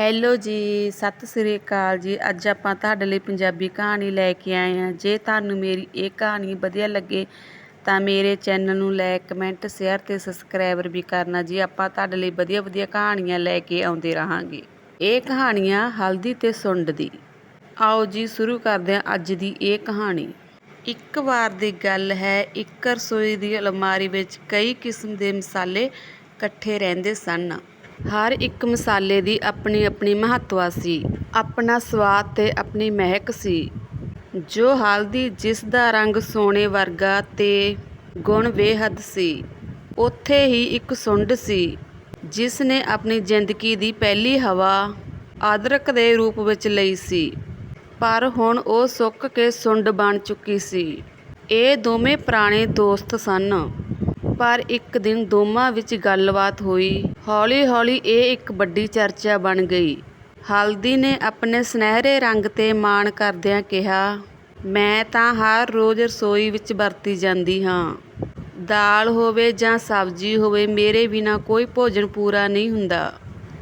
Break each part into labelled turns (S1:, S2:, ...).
S1: Hello ਜੀ, ਸਤਿ ਸ੍ਰੀ ਅਕਾਲ ਜੀ। ਅੱਜ ਆਪਾਂ ਤੁਹਾਡੇ ਲਈ ਪੰਜਾਬੀ ਕਹਾਣੀ ਲੈ ਕੇ ਆਏ ਹਾਂ। ਜੇ ਤੁਹਾਨੂੰ ਮੇਰੀ ਇਹ ਕਹਾਣੀ ਵਧੀਆ ਲੱਗੇ, ਤਾਂ ਮੇਰੇ ਚੈਨਲ ਨੂੰ ਲਾਈਕ, ਕਮੈਂਟ, ਸ਼ੇਅਰ ਤੇ ਸਬਸਕ੍ਰਾਈਬਰ ਵੀ ਕਰਨਾ ਜੀ। ਆਪਾਂ ਤੁਹਾਡੇ ਲਈ ਵਧੀਆ ਵਧੀਆ ਕਹਾਣੀਆਂ ਲੈ ਕੇ ਆਉਂਦੇ ਰਹਾਂਗੇ। ਇਹ ਕਹਾਣੀਆਂ ਹਲਦੀ ਤੇ ਸੁੰਡ ਦੀ। ਆਓ ਜੀ, ਸ਼ੁਰੂ ਕਰਦੇ ਹਾਂ ਅੱਜ ਦੀ ਇਹ ਕਹਾਣੀ। ਇੱਕ ਵਾਰ ਦੀ ਗੱਲ ਹੈ, ਇੱਕ ਰਸੋਈ ਦੀ ਅਲਮਾਰੀ ਵਿੱਚ ਕਈ ਕਿਸਮ ਦੇ ਮਸਾਲੇ ਇਕੱਠੇ ਰਹਿੰਦੇ ਸਨ। ਹਰ ਇੱਕ ਮਸਾਲੇ ਦੀ ਆਪਣੀ ਆਪਣੀ ਮਹੱਤਤਾ ਸੀ, ਆਪਣਾ ਸਵਾਦ ਤੇ ਆਪਣੀ ਮਹਿਕ ਸੀ। ਜੋ ਹਲਦੀ ਜਿਸ ਦਾ ਰੰਗ ਸੋਨੇ ਵਰਗਾ ਤੇ ਗੁਣ ਬੇਹੱਦ ਸੀ, ਉੱਥੇ ਹੀ ਇੱਕ ਸੁੰਡ ਸੀ, ਜਿਸ ਨੇ ਆਪਣੀ ਜ਼ਿੰਦਗੀ ਦੀ ਪਹਿਲੀ ਹਵਾ ਅਦਰਕ ਦੇ ਰੂਪ ਵਿੱਚ ਲਈ ਸੀ। ਪਰ ਹੁਣ ਉਹ ਸੁੱਕ ਕੇ ਸੁੰਡ ਬਣ ਚੁੱਕੀ ਸੀ। ਇਹ ਦੋਵੇਂ ਪੁਰਾਣੇ ਦੋਸਤ ਸਨ। ਪਰ ਇੱਕ ਦਿਨ ਦੋਵਾਂ ਵਿੱਚ ਗੱਲਬਾਤ ਹੋਈ। ਹੌਲੀ-ਹੌਲੀ ਇਹ ਇੱਕ ਵੱਡੀ ਚਰਚਾ ਬਣ ਗਈ। ਹਲਦੀ ਨੇ ਆਪਣੇ ਸੁਨਹਿਰੇ ਰੰਗ ਤੇ ਮਾਣ ਕਰਦਿਆਂ ਕਿਹਾ, ਮੈਂ ਤਾਂ ਹਰ ਰੋਜ਼ ਰਸੋਈ ਵਿੱਚ ਵਰਤੀ ਜਾਂਦੀ ਹਾਂ। ਦਾਲ ਹੋਵੇ ਜਾਂ ਸਬਜ਼ੀ ਹੋਵੇ, ਮੇਰੇ ਬਿਨਾਂ ਕੋਈ ਭੋਜਨ ਪੂਰਾ ਨਹੀਂ ਹੁੰਦਾ।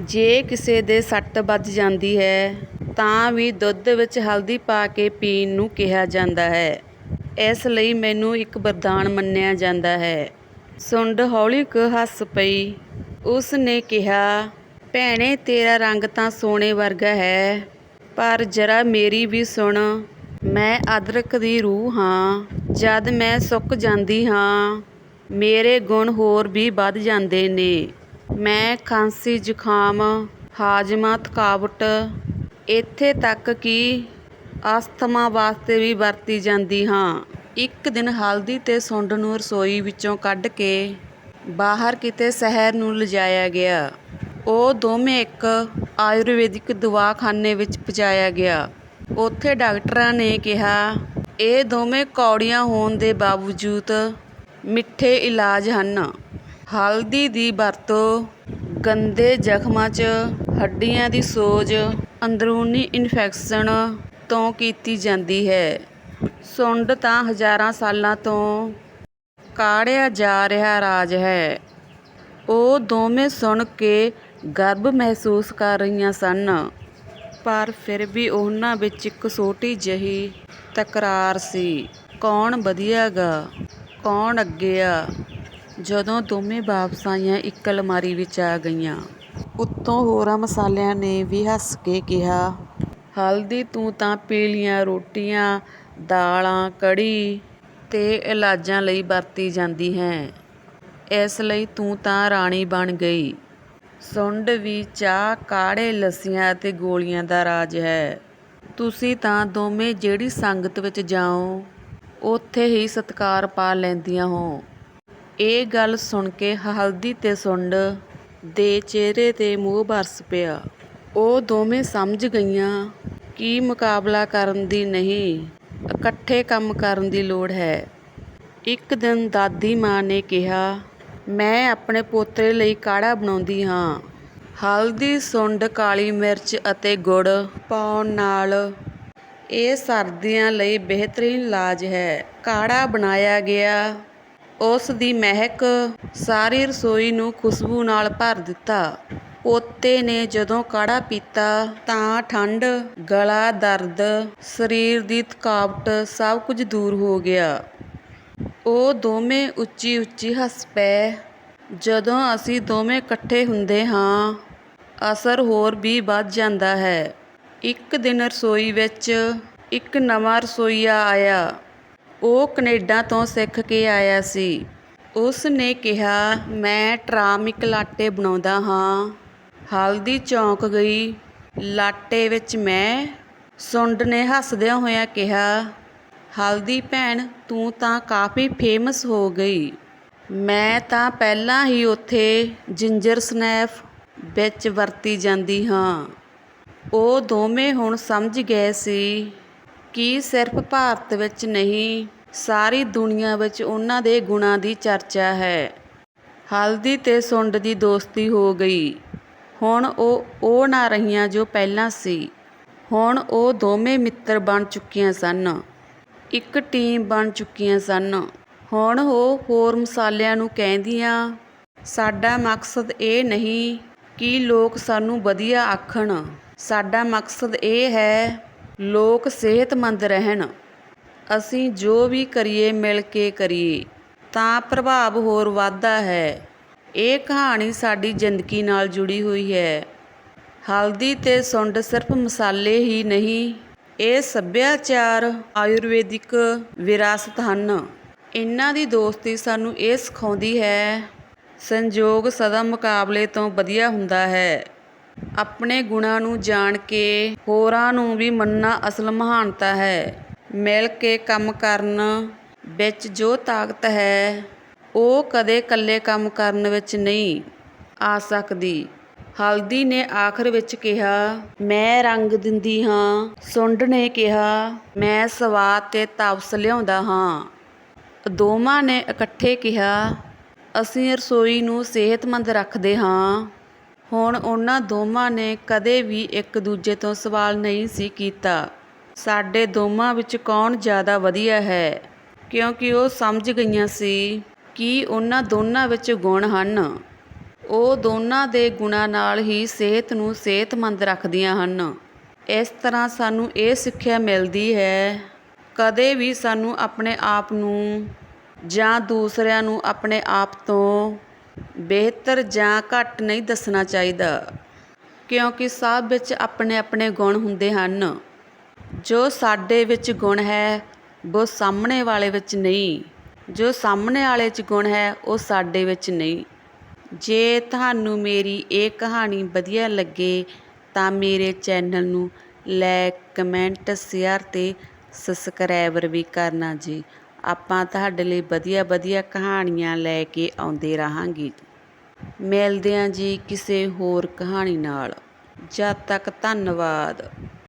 S1: ਜੇ ਕਿਸੇ ਦੇ ਸੱਟ ਵੱਜ ਜਾਂਦੀ ਹੈ, ਤਾਂ ਵੀ ਦੁੱਧ ਵਿੱਚ ਹਲਦੀ ਪਾ ਕੇ ਪੀਣ ਨੂੰ ਕਿਹਾ ਜਾਂਦਾ ਹੈ। ਇਸ ਲਈ ਮੈਨੂੰ ਇੱਕ ਵਰਦਾਨ ਮੰਨਿਆ ਜਾਂਦਾ ਹੈ। ਸੁੰਡ ਹੌਲੀ ਕੁ ਹੱਸ ਪਈ। ਉਸ ਨੇ ਕਿਹਾ, ਭੈਣੇ, ਤੇਰਾ ਰੰਗ ਤਾਂ ਸੋਨੇ ਵਰਗਾ ਹੈ, ਪਰ ਜਰਾ ਮੇਰੀ ਵੀ ਸੁਣ। ਮੈਂ ਅਦਰਕ ਦੀ ਰੂਹ ਹਾਂ, ਜਦ ਮੈਂ ਸੁੱਕ ਜਾਂਦੀ ਹਾਂ, ਮੇਰੇ ਗੁਣ ਹੋਰ ਵੀ ਵੱਧ ਜਾਂਦੇ ਨੇ। ਮੈਂ ਖਾਂਸੀ ਜ਼ੁਕਾਮ, ਹਾਜ਼ਮਾ ਥਕਾਵਟ, ਇੱਥੇ ਤੱਕ ਕਿ ਅਸਥਮਾ ਵਾਸਤੇ ਵੀ ਵਰਤੀ ਜਾਂਦੀ ਹਾਂ। ਇੱਕ ਦਿਨ ਹਲਦੀ ਤੇ ਸੁੰਡ ਨੂੰ ਰਸੋਈ ਵਿੱਚੋਂ ਕੱਢ ਕੇ ਬਾਹਰ ਕਿਤੇ ਸ਼ਹਿਰ ਨੂੰ ਲਿਜਾਇਆ ਗਿਆ। ਉਹ ਦੋਵੇਂ ਇੱਕ ਆਯੁਰਵੈਦਿਕ ਦਵਾਖਾਨੇ ਵਿੱਚ ਪਹੁੰਚਾਇਆ ਗਿਆ। ਉੱਥੇ ਡਾਕਟਰਾਂ ਨੇ ਕਿਹਾ, ਇਹ ਦੋਵੇਂ ਕੌੜੀਆਂ ਹੋਣ ਦੇ ਬਾਵਜੂਦ ਮਿੱਠੇ ਇਲਾਜ ਹਨ। ਹਲਦੀ ਦੀ ਵਰਤੋਂ ਗੰਦੇ ਜ਼ਖਮਾਂ 'ਚ, ਹੱਡੀਆਂ ਦੀ ਸੋਜ, ਅੰਦਰੂਨੀ ਇਨਫੈਕਸ਼ਨ ਤੋਂ ਕੀਤੀ ਜਾਂਦੀ ਹੈ। ਸੁੰਡ ਤਾਂ ਹਜ਼ਾਰਾਂ ਸਾਲਾਂ ਤੋਂ ਕਾੜਿਆ ਜਾ ਰਿਹਾ ਰਾਜ ਹੈ। ਉਹ ਦੋਵੇਂ ਸੁਣ ਕੇ ਗਰਭ ਮਹਿਸੂਸ ਕਰ ਰਹੀਆਂ ਸਨ। ਪਰ ਫਿਰ ਵੀ ਉਹਨਾਂ ਵਿੱਚ ਇੱਕ ਛੋਟੀ ਜਿਹੀ ਤਕਰਾਰ ਸੀ। ਕੌਣ ਵਧੀਆ ਗਾ? ਕੌਣ ਅੱਗੇ ਆ? ਜਦੋਂ ਦੋਵੇਂ ਵਾਪਸ ਆਈਆਂ ਇੱਕ ਅਲਮਾਰੀ ਵਿੱਚ ਆ ਗਈਆਂ। ਉੱਤੋਂ ਹੋਰਾਂ ਮਸਾਲਿਆਂ ਨੇ ਵੀ ਹੱਸ ਕੇ ਕਿਹਾ, ਹਲਦੀ ਤੂੰ ਤਾਂ ਪੀਲੀਆਂ ਰੋਟੀਆਂ ਦਾਲਾਂ, ਕੜੀ ਤੇ ਇਲਾਜਾਂ ਲਈ ਵਰਤੀ ਜਾਂਦੀ ਹੈ। ਇਸ ਲਈ ਤੂੰ ਤਾਂ ਰਾਣੀ ਬਣ ਗਈ। ਸੁੰਡ ਵੀ ਚਾਹ, ਕਾੜੇ, ਲੱਸੀਆਂ ਅਤੇ ਗੋਲੀਆਂ ਦਾ ਰਾਜ ਹੈ। ਤੁਸੀਂ ਤਾਂ ਦੋਵੇਂ ਜਿਹੜੀ ਸੰਗਤ ਵਿੱਚ ਜਾਓ, ਉੱਥੇ ਹੀ ਸਤਿਕਾਰ ਪਾ ਲੈਂਦੀਆਂ ਹੋ। ਇਹ ਗੱਲ ਸੁਣ ਕੇ ਹਲਦੀ ਤੇ ਸੁੰਡ ਦੇ ਚਿਹਰੇ ਤੇ ਮੋਹ ਬਰਸ ਪਿਆ। ਉਹ ਦੋਵੇਂ ਸਮਝ ਗਈਆਂ ਕਿ ਮੁਕਾਬਲਾ ਕਰਨ ਦੀ ਨਹੀਂ। ਇਕੱਠੇ ਕੰਮ ਕਰਨ ਦੀ ਲੋੜ ਹੈ। ਇੱਕ ਦਿਨ ਦਾਦੀ ਮਾਂ ਨੇ ਕਿਹਾ, ਮੈਂ ਆਪਣੇ ਪੋਤਰੇ ਲਈ ਕਾੜਾ ਬਣਾਉਂਦੀ ਹਾਂ। ਹਲਦੀ, ਸੁੰਡ, ਕਾਲੀ ਮਿਰਚ ਅਤੇ ਗੁੜ ਪਾਉਣ ਨਾਲ ਇਹ ਸਰਦੀਆਂ ਲਈ ਬਿਹਤਰੀਨ ਇਲਾਜ ਹੈ। ਕਾੜਾ ਬਣਾਇਆ ਗਿਆ। ਉਸ ਦੀ ਮਹਿਕ ਸਾਰੀ ਰਸੋਈ ਨੂੰ ਖੁਸ਼ਬੂ ਨਾਲ ਭਰ ਦਿੱਤਾ। ਪੋਤੇ ਨੇ ਜਦੋਂ ਕਾੜਾ ਪੀਤਾ ਤਾਂ ਠੰਡ, ਗਲਾ ਦਰਦ, ਸਰੀਰ ਦੀ ਥਕਾਵਟ ਸਭ ਕੁਝ ਦੂਰ ਹੋ ਗਿਆ। ਉਹ ਦੋਵੇਂ ਉੱਚੀ ਉੱਚੀ ਹੱਸ ਪਏ। ਜਦੋਂ ਅਸੀਂ ਦੋਵੇਂ ਇਕੱਠੇ ਹੁੰਦੇ ਹਾਂ, ਅਸਰ ਹੋਰ ਵੀ ਵੱਧ ਜਾਂਦਾ ਹੈ। ਇੱਕ ਦਿਨ ਰਸੋਈ ਵਿੱਚ ਇੱਕ ਨਵਾਂ ਰਸੋਈਆ ਆਇਆ। ਉਹ ਕੈਨੇਡਾ ਤੋਂ ਸਿੱਖ ਕੇ ਆਇਆ ਸੀ। ਉਸ ਨੇ ਕਿਹਾ, ਮੈਂ ਟਰਾਮਿਕ ਲਾਟੇ ਬਣਾਉਂਦਾ ਹਾਂ। ਹਲਦੀ ਚੌਂਕ ਗਈ। ਲਾਟੇ ਵਿੱਚ ਮੈਂ ਸੁੰਡ ਨੇ ਹੱਸਦਿਆਂ ਹੋਇਆਂ ਕਿਹਾ ਹਲਦੀ ਭੈਣ, ਤੂੰ ਤਾਂ ਕਾਫੀ ਫੇਮਸ ਹੋ ਗਈ। ਮੈਂ ਤਾਂ ਪਹਿਲਾਂ ਹੀ ਉੱਥੇ ਜਿੰਜਰ ਸਨੈਪ ਵਿੱਚ ਵਰਤੀ ਜਾਂਦੀ ਹਾਂ। ਉਹ ਦੋਵੇਂ ਹੁਣ ਸਮਝ ਗਏ ਸੀ ਕਿ ਸਿਰਫ ਭਾਰਤ ਵਿੱਚ ਨਹੀਂ, ਸਾਰੀ ਦੁਨੀਆ ਵਿੱਚ ਉਹਨਾਂ ਦੇ ਗੁਣਾਂ ਦੀ ਚਰਚਾ ਹੈ। ਹਲਦੀ ਤੇ ਸੁੰਡ ਦੀ ਦੋਸਤੀ ਹੋ ਗਈ। ਹੁਣ ਉਹ ਉਹ ਨਾ ਰਹੀਆਂ ਜੋ ਪਹਿਲਾਂ ਸੀ। ਹੁਣ ਉਹ ਦੋਵੇਂ ਮਿੱਤਰ ਬਣ ਚੁੱਕੀਆਂ ਸਨ। ਇੱਕ ਟੀਮ ਬਣ ਚੁੱਕੀਆਂ ਸਨ। ਹੁਣ ਉਹ ਹੋਰ ਮਸਾਲਿਆਂ ਨੂੰ ਕਹਿੰਦੀਆਂ, ਸਾਡਾ ਮਕਸਦ ਇਹ ਨਹੀਂ ਕਿ ਲੋਕ ਸਾਨੂੰ ਵਧੀਆ ਆਖਣ। ਸਾਡਾ ਮਕਸਦ ਇਹ ਹੈ ਲੋਕ ਸਿਹਤਮੰਦ ਰਹਿਣ। ਅਸੀਂ ਜੋ ਵੀ ਕਰੀਏ, ਮਿਲ ਕੇ ਕਰੀਏ। ਤਾਂ ਪ੍ਰਭਾਵ ਹੋਰ ਵੱਧਦਾ ਹੈ। ਇਹ ਕਹਾਣੀ ਸਾਡੀ ਜ਼ਿੰਦਗੀ ਨਾਲ ਜੁੜੀ ਹੋਈ ਹੈ। ਹਲਦੀ ਤੇ ਸੁੰਡ ਸਿਰਫ ਮਸਾਲੇ ਹੀ ਨਹੀਂ, ਇਹ ਸੱਭਿਆਚਾਰ, ਆਯੁਰਵੈਦਿਕ ਵਿਰਾਸਤ ਹਨ। ਇਹਨਾਂ ਦੀ ਦੋਸਤੀ ਸਾਨੂੰ ਇਹ ਸਿਖਾਉਂਦੀ ਹੈ, ਸੰਜੋਗ ਸਦਾ ਮੁਕਾਬਲੇ ਤੋਂ ਵਧੀਆ ਹੁੰਦਾ ਹੈ। ਆਪਣੇ ਗੁਣਾਂ ਨੂੰ ਜਾਣ ਕੇ ਹੋਰਾਂ ਨੂੰ ਵੀ ਮੰਨਣਾ ਅਸਲ ਮਹਾਨਤਾ ਹੈ। ਮਿਲ ਕੇ ਕੰਮ ਕਰਨ ਵਿੱਚ ਜੋ ਤਾਕਤ ਹੈ ਉਹ ਕਦੇ ਇਕੱਲੇ ਕੰਮ ਕਰਨ ਵਿੱਚ ਨਹੀਂ ਆ ਸਕਦੀ। ਹਲਦੀ ਨੇ ਆਖਰ ਵਿੱਚ ਕਿਹਾ, ਮੈਂ ਰੰਗ ਦਿੰਦੀ ਹਾਂ। ਸੁੰਡ ਨੇ ਕਿਹਾ, ਮੈਂ ਸਵਾਦ ਤੇ ਤਪਸ ਲਿਆਉਂਦਾ ਹਾਂ। ਦੋਵਾਂ ਨੇ ਇਕੱਠੇ ਕਿਹਾ, ਅਸੀਂ ਰਸੋਈ ਨੂੰ ਸਿਹਤਮੰਦ ਰੱਖਦੇ ਹਾਂ। ਹੁਣ ਉਹਨਾਂ ਦੋਵਾਂ ਨੇ ਕਦੇ ਵੀ ਇੱਕ ਦੂਜੇ ਤੋਂ ਸਵਾਲ ਨਹੀਂ ਸੀ ਕੀਤਾ। ਸਾਡੇ ਦੋਵਾਂ ਵਿੱਚ ਕੌਣ ਜ਼ਿਆਦਾ ਵਧੀਆ ਹੈ? ਕਿਉਂਕਿ ਉਹ ਸਮਝ ਗਈਆਂ ਸੀ। ਕਿ ਉਹਨਾਂ ਦੋਨਾਂ ਵਿੱਚ ਗੁਣ ਹਨ। ਉਹ ਦੋਨਾਂ ਦੇ ਗੁਣਾਂ ਨਾਲ ਹੀ ਸਿਹਤ ਨੂੰ ਸਿਹਤਮੰਦ ਰੱਖਦੀਆਂ ਹਨ। ਇਸ ਤਰ੍ਹਾਂ ਸਾਨੂੰ ਇਹ ਸਿੱਖਿਆ ਮਿਲਦੀ ਹੈ, ਕਦੇ ਵੀ ਸਾਨੂੰ ਆਪਣੇ ਆਪ ਨੂੰ ਜਾਂ ਦੂਸਰਿਆਂ ਨੂੰ ਆਪਣੇ ਆਪ ਤੋਂ ਬਿਹਤਰ ਜਾਂ ਘੱਟ ਨਹੀਂ ਦੱਸਣਾ ਚਾਹੀਦਾ, ਕਿਉਂਕਿ ਸਭ ਵਿੱਚ ਆਪਣੇ ਆਪਣੇ ਗੁਣ ਹੁੰਦੇ ਹਨ। ਜੋ ਸਾਡੇ ਵਿੱਚ ਗੁਣ ਹੈ, ਉਹ ਸਾਹਮਣੇ ਵਾਲੇ ਵਿੱਚ ਨਹੀਂ। ਜੋ ਸਾਹਮਣੇ ਵਾਲੇ 'ਚ ਗੁਣ ਹੈ, ਉਹ ਸਾਡੇ ਵਿੱਚ ਨਹੀਂ। ਜੇ ਤੁਹਾਨੂੰ ਮੇਰੀ ਇਹ ਕਹਾਣੀ ਵਧੀਆ ਲੱਗੇ, ਤਾਂ ਮੇਰੇ ਚੈਨਲ ਨੂੰ ਲਾਇਕ ਕਮੈਂਟ, ਸ਼ੇਅਰ ਤੇ ਸਬਸਕ੍ਰਾਈਬਰ ਵੀ ਕਰਨਾ ਜੀ। ਆਪਾਂ ਤੁਹਾਡੇ ਲਈ ਵਧੀਆ ਵਧੀਆ ਕਹਾਣੀਆਂ ਲੈ ਕੇ ਆਉਂਦੇ ਰਹਾਂਗੇ। ਮਿਲਦੇ ਹਾਂ ਜੀ ਕਿਸੇ ਹੋਰ ਕਹਾਣੀ ਨਾਲ। ਜਦ ਤੱਕ ਧੰਨਵਾਦ।